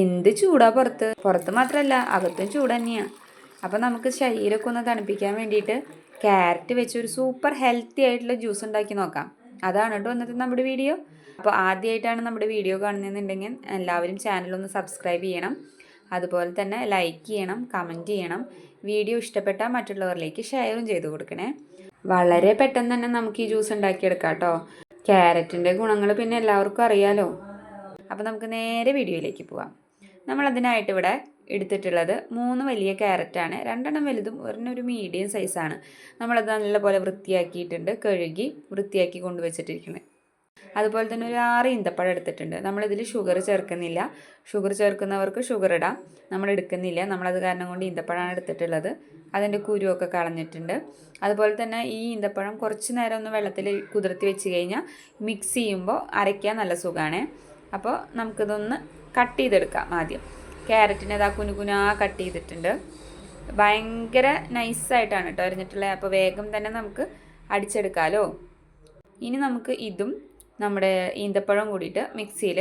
എന്ത് ചൂടാ പുറത്ത്? പുറത്ത് മാത്രമല്ല അകത്തും ചൂട് തന്നെയാണ് അപ്പോൾ നമുക്ക് ശരീരമൊക്കെ ഒന്ന് തണുപ്പിക്കാൻ വേണ്ടിയിട്ട് ക്യാരറ്റ് വെച്ച് ഒരു സൂപ്പർ ഹെൽത്തി ആയിട്ടുള്ള ജ്യൂസ് ഉണ്ടാക്കി നോക്കാം. അതാണ് കേട്ടോ ഇന്നത്തെ നമ്മുടെ വീഡിയോ. അപ്പോൾ ആദ്യമായിട്ടാണ് നമ്മുടെ വീഡിയോ കാണുന്നതെന്നുണ്ടെങ്കിൽ എല്ലാവരും ചാനലൊന്ന് സബ്സ്ക്രൈബ് ചെയ്യണം. അതുപോലെ തന്നെ ലൈക്ക് ചെയ്യണം കമന്റ് ചെയ്യണം. വീഡിയോ ഇഷ്ടപ്പെട്ടാൽ മറ്റുള്ളവരിലേക്ക് ഷെയറും ചെയ്ത് കൊടുക്കണേ. വളരെ പെട്ടെന്ന് തന്നെ നമുക്ക് ഈ ജ്യൂസ് ഉണ്ടാക്കിയെടുക്കാം കേട്ടോ. ക്യാരറ്റിന്റെ ഗുണങ്ങൾ പിന്നെ എല്ലാവർക്കും അറിയാലോ. അപ്പോൾ നമുക്ക് നേരെ വീഡിയോയിലേക്ക് പോവാം. നമ്മളതിനായിട്ട് ഇവിടെ എടുത്തിട്ടുള്ളത് മൂന്ന് വലിയ ക്യാരറ്റാണ് രണ്ടെണ്ണം വലുതും ഒരെണ്ണം ഒരു മീഡിയം സൈസാണ് നമ്മളത് നല്ലപോലെ വൃത്തിയാക്കിയിട്ടുണ്ട് കഴുകി വൃത്തിയാക്കി കൊണ്ടുവച്ചിട്ടിരിക്കുന്നത്. അതുപോലെ തന്നെ ഒരു ആറ് ഈന്തപ്പഴം എടുത്തിട്ടുണ്ട്. നമ്മളിതിൽ ഷുഗർ ചേർക്കുന്നില്ല. ഷുഗർ ചേർക്കുന്നവർക്ക് ഷുഗർ ഇടാം. നമ്മൾ എടുക്കുന്നില്ല. നമ്മളത് കാരണം കൊണ്ട് ഈന്തപ്പഴമാണ് എടുത്തിട്ടുള്ളത്. അതിന്റെ കുരുവൊക്കെ കളഞ്ഞിട്ടുണ്ട്. അതുപോലെ തന്നെ ഈ ഈന്തപ്പഴം കുറച്ച് നേരം ഒന്ന് വെള്ളത്തിൽ കുതിർത്തി വെച്ച് കഴിഞ്ഞാൽ മിക്സ് ചെയ്യുമ്പോൾ അരയ്ക്കാൻ നല്ല സുഖമാണ് അപ്പോൾ നമുക്കിതൊന്ന് കട്ട് ചെയ്തെടുക്കാം ആദ്യം. ക്യാരറ്റിനെ ഇതാ കുനുകുനാ കട്ട് ചെയ്തിട്ടുണ്ട്. ഭയങ്കര നൈസായിട്ടാണ് കേട്ടോ അരിഞ്ഞിട്ടുള്ളത് അപ്പോൾ വേഗം തന്നെ നമുക്ക് അടിച്ചെടുക്കാമല്ലോ ഇനി നമുക്ക് ഇതും നമ്മുടെ ഈന്തപ്പഴം കൂടിയിട്ട് മിക്സിയിൽ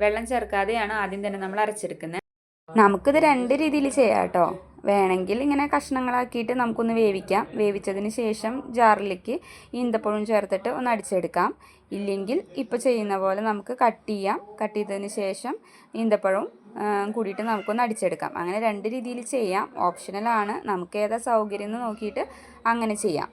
വെള്ളം ചേർക്കാതെയാണ് ആദ്യം തന്നെ നമ്മൾ അരച്ചെടുക്കുന്നത് നമുക്കിത് രണ്ട് രീതിയിൽ ചെയ്യാം കേട്ടോ വേണമെങ്കിൽ ഇങ്ങനെ കഷ്ണങ്ങളാക്കിയിട്ട് നമുക്കൊന്ന് വേവിക്കാം. വേവിച്ചതിന് ശേഷം ജാറിലേക്ക് ഈന്തപ്പഴം ചേർത്തിട്ട് ഒന്ന് അടിച്ചെടുക്കാം. ഇല്ലെങ്കിൽ ഇപ്പോൾ ചെയ്യുന്ന പോലെ നമുക്ക് കട്ട് ചെയ്യാം. കട്ട് ചെയ്തതിന് ശേഷം ഈന്തപ്പഴവും കൂടിയിട്ട് നമുക്കൊന്ന് അടിച്ചെടുക്കാം. അങ്ങനെ രണ്ട് രീതിയിൽ ചെയ്യാം. ഓപ്ഷണലാണ് നമുക്ക് ഏതാ സൗകര്യം എന്ന് നോക്കിയിട്ട് അങ്ങനെ ചെയ്യാം.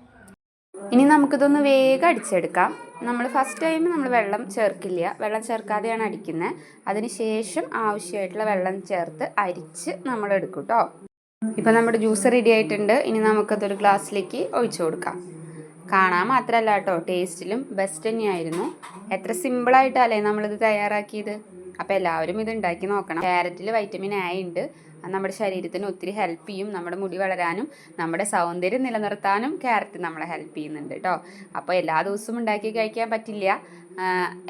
ഇനി നമുക്കിതൊന്ന് വേഗം അടിച്ചെടുക്കാം. നമ്മൾ ഫസ്റ്റ് ടൈം നമ്മൾ വെള്ളം ചേർക്കില്ല. വെള്ളം ചേർക്കാതെയാണ് അടിക്കുന്നത് അതിന് ശേഷം ആവശ്യമായിട്ടുള്ള വെള്ളം ചേർത്ത് അരിച്ച് നമ്മൾ എടുക്കും കേട്ടോ ഇപ്പം നമ്മുടെ ജ്യൂസ് റെഡി ആയിട്ടുണ്ട്. ഇനി നമുക്കതൊരു ഗ്ലാസ്സിലേക്ക് ഒഴിച്ചു കൊടുക്കാം. കാണാൻ മാത്രമല്ല കേട്ടോ ടേസ്റ്റിലും ബെസ്റ്റ് തന്നെയായിരുന്നു. എത്ര സിമ്പിളായിട്ടല്ലേ നമ്മളിത് തയ്യാറാക്കിയത്? അപ്പോൾ എല്ലാവരും ഇത് ഉണ്ടാക്കി നോക്കണം. ക്യാരറ്റിൽ വൈറ്റമിൻ എ ഉണ്ട്. നമ്മുടെ ശരീരത്തിന് ഒത്തിരി ഹെൽപ്പ് ചെയ്യും നമ്മുടെ മുടി വളരാനും നമ്മുടെ സൗന്ദര്യം നിലനിർത്താനും ക്യാരറ്റ് നമ്മളെ ഹെൽപ്പ് ചെയ്യുന്നുണ്ട് കേട്ടോ. അപ്പോൾ എല്ലാ ദിവസവും ഉണ്ടാക്കി കഴിക്കാൻ പറ്റില്ല.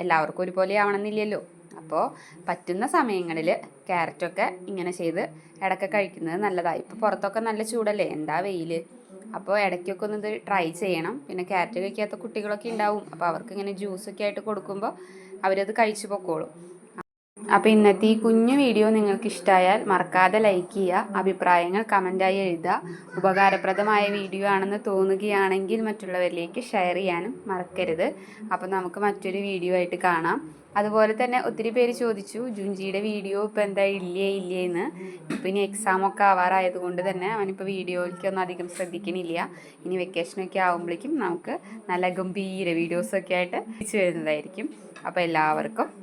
എല്ലാവർക്കും ഒരുപോലെ ആവണമെന്നില്ലല്ലോ. അപ്പോൾ പറ്റുന്ന സമയങ്ങളിൽ ക്യാരറ്റൊക്കെ ഇങ്ങനെ ചെയ്ത് ഇടയ്ക്ക് കഴിക്കുന്നത് നല്ലതാണ് ഇപ്പോൾ പുറത്തൊക്കെ നല്ല ചൂടല്ലേ? എന്താ വെയിൽ അപ്പോൾ ഇടയ്ക്കൊക്കെ ഒന്ന് ഇത് ട്രൈ ചെയ്യണം. പിന്നെ ക്യാരറ്റ് കഴിക്കാത്ത കുട്ടികളൊക്കെ ഉണ്ടാവും അപ്പോൾ അവർക്ക് ഇങ്ങനെ ജ്യൂസൊക്കെ ആയിട്ട് കൊടുക്കുമ്പോൾ അവരത് കഴിച്ചു പൊക്കോളും. അപ്പോൾ ഇന്നത്തെ ഈ കുഞ്ഞു വീഡിയോ നിങ്ങൾക്ക് ഇഷ്ടമായാൽ മറക്കാതെ ലൈക്ക് ചെയ്യുക അഭിപ്രായങ്ങൾ കമന്റായി എഴുതുക. ഉപകാരപ്രദമായ വീഡിയോ ആണെന്ന് തോന്നുകയാണെങ്കിൽ മറ്റുള്ളവരിലേക്ക് ഷെയർ ചെയ്യാനും മറക്കരുത്. അപ്പോൾ നമുക്ക് മറ്റൊരു വീഡിയോ ആയിട്ട് കാണാം. അതുപോലെ തന്നെ ഒത്തിരി പേര് ചോദിച്ചു ജുഞ്ചിയുടെ വീഡിയോ ഇപ്പോൾ എന്താ ഇല്ലേ ഇല്ലേ എന്ന്. ഇപ്പം ഇനി എക്സാമൊക്കെ ആവാറായതുകൊണ്ട് തന്നെ അവനിപ്പോൾ വീഡിയോയിലേക്കൊന്നും അധികം ശ്രദ്ധിക്കണില്ല. ഇനി വെക്കേഷനൊക്കെ ആകുമ്പോഴേക്കും നമുക്ക് നല്ല ഗംഭീര വീഡിയോസൊക്കെ ആയിട്ട് തിരിച്ചു വരുന്നതായിരിക്കും. അപ്പോൾ എല്ലാവർക്കും